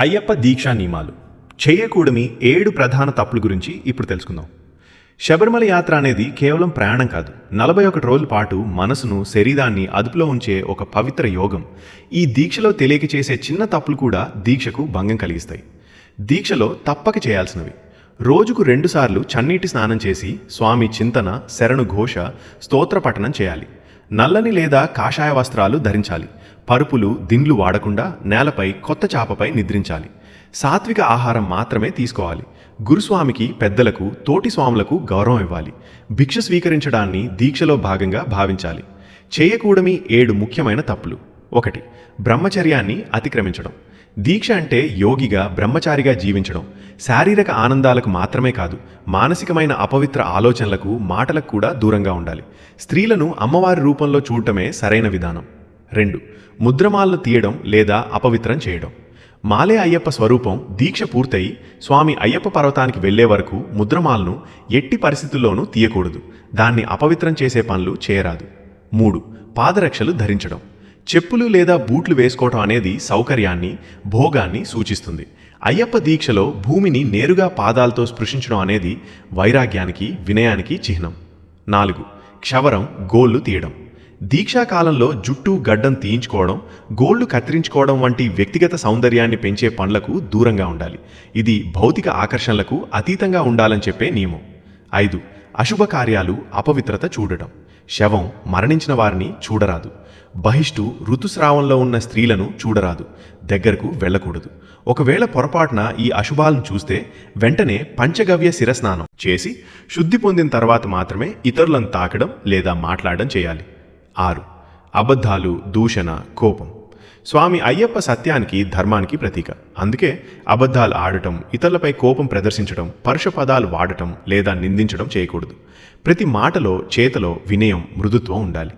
అయ్యప్ప దీక్షా నియమాలు. చేయకూడమి ఏడు ప్రధాన తప్పుల గురించి ఇప్పుడు తెలుసుకుందాం. శబరిమల యాత్ర అనేది కేవలం ప్రయాణం కాదు. నలభై ఒకటి రోజుల పాటు మనసును శరీరాన్ని అదుపులో ఉంచే ఒక పవిత్ర యోగం. ఈ దీక్షలో తెలియక చేసే చిన్న తప్పులు కూడా దీక్షకు భంగం కలిగిస్తాయి. దీక్షలో తప్పక చేయాల్సినవి. రోజుకు రెండుసార్లు చన్నీటి స్నానం చేసి స్వామి చింతన శరణు ఘోష స్తోత్ర పఠనం చేయాలి. నల్లని లేదా కాషాయ వస్త్రాలు ధరించాలి. పరుపులు దిండ్లు వాడకుండా నేలపై కొత్త చాపపై నిద్రించాలి. సాత్విక ఆహారం మాత్రమే తీసుకోవాలి. గురుస్వామికి పెద్దలకు తోటి స్వాములకు గౌరవం ఇవ్వాలి. భిక్ష స్వీకరించడాన్ని దీక్షలో భాగంగా భావించాలి. చేయకూడమి ఏడు ముఖ్యమైన తప్పులు. ఒకటి బ్రహ్మచర్యాన్ని అతిక్రమించడం. దీక్ష అంటే యోగిగా బ్రహ్మచారిగా జీవించడం. శారీరక ఆనందాలకు మాత్రమే కాదు మానసికమైన అపవిత్ర ఆలోచనలకు మాటలకు కూడా దూరంగా ఉండాలి. స్త్రీలను అమ్మవారి రూపంలో చూడటమే సరైన విధానం. రెండు ముద్రమాలను తీయడం లేదా అపవిత్రం చేయడం. మాలే అయ్యప్ప స్వరూపం దీక్ష పూర్తయి స్వామి అయ్యప్ప పర్వతానికి వెళ్ళే వరకు ముద్రమాలను ఎట్టి పరిస్థితుల్లోనూ తీయకూడదు. దాన్ని అపవిత్రం చేసే పనులు చేయరాదు. మూడు పాదరక్షలు ధరించడం. చెప్పులు లేదా బూట్లు వేసుకోవటం అనేది సౌకర్యాన్ని భోగాన్ని సూచిస్తుంది. అయ్యప్ప దీక్షలో భూమిని నేరుగా పాదాలతో స్పృశించడం అనేది వైరాగ్యానికి వినయానికి చిహ్నం. నాలుగు క్షవరం గోళ్ళు తీయడం. దీక్షాకాలంలో జుట్టు గడ్డం తీయించుకోవడం గోళ్ళు కత్తిరించుకోవడం వంటి వ్యక్తిగత సౌందర్యాన్ని పెంచే పనులకు దూరంగా ఉండాలి. ఇది భౌతిక ఆకర్షణలకు అతీతంగా ఉండాలని చెప్పే నియమం. ఐదు అశుభ కార్యాలు అపవిత్రత చూడటం. శవం మరణించిన వారిని చూడరాదు. బహిష్టు ఋతుస్రావంలో ఉన్న స్త్రీలను చూడరాదు. దగ్గరకు వెళ్ళకూడదు. ఒకవేళ పొరపాటున ఈ అశుభాలను చూస్తే వెంటనే పంచగవ్య శిరస్నానం చేసి శుద్ధి పొందిన తర్వాత మాత్రమే ఇతరులను తాకడం లేదా మాట్లాడడం చేయాలి. ఆరు. అబద్ధాలు దూషణ కోపం. స్వామి అయ్యప్ప సత్యానికి ధర్మానికి ప్రతీక. అందుకే అబద్ధాలు ఆడటం ఇతరులపై కోపం ప్రదర్శించడం పరుష పదాలు వాడటం లేదా నిందించడం చేయకూడదు. ప్రతి మాటలో చేతలో వినయం మృదుత్వం ఉండాలి.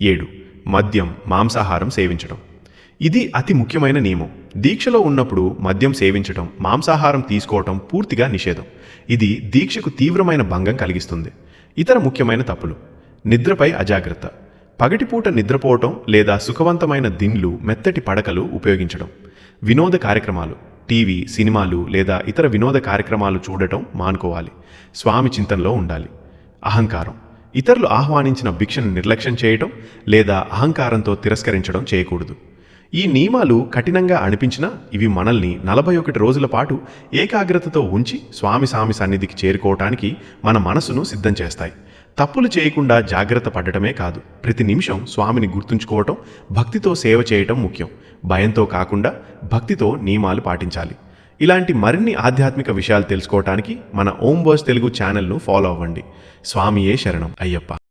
ఏడు. మద్యం మాంసాహారం సేవించడం. ఇది అతి ముఖ్యమైన నియమం. దీక్షలో ఉన్నప్పుడు మద్యం సేవించడం మాంసాహారం తీసుకోవటం పూర్తిగా నిషేధం. ఇది దీక్షకు తీవ్రమైన భంగం కలిగిస్తుంది. ఇతర ముఖ్యమైన తప్పులు. నిద్రపై అజాగ్రత్త. పగటిపూట నిద్రపోవటం లేదా సుఖవంతమైన దిండ్లు మెత్తటి పడకలు ఉపయోగించడం. వినోద కార్యక్రమాలు టీవీ సినిమాలు లేదా ఇతర వినోద కార్యక్రమాలు చూడటం మానుకోవాలి. స్వామి చింతనలో ఉండాలి. అహంకారం. ఇతరులు ఆహ్వానించిన భిక్షను నిర్లక్ష్యం చేయటం లేదా అహంకారంతో తిరస్కరించడం చేయకూడదు. ఈ నియమాలు కఠినంగా అనిపించినా ఇవి మనల్ని నలభై ఒకటి రోజుల పాటు ఏకాగ్రతతో ఉంచి స్వామి స్వామి సన్నిధికి చేరుకోవటానికి మన మనసును సిద్ధం చేస్తాయి. తప్పులు చేయకుండా జాగ్రత్త పడటమే కాదు. ప్రతి నిమిషం స్వామిని గుర్తుంచుకోవటం భక్తితో సేవ చేయటం ముఖ్యం. భయంతో కాకుండా భక్తితో నియమాలు పాటించాలి. ఇలాంటి మరిన్ని ఆధ్యాత్మిక విషయాలు తెలుసుకోవటానికి మన ఓం బోస్ తెలుగు ఛానల్ను ఫాలో అవ్వండి. స్వామియే శరణం. అయ్యప్ప.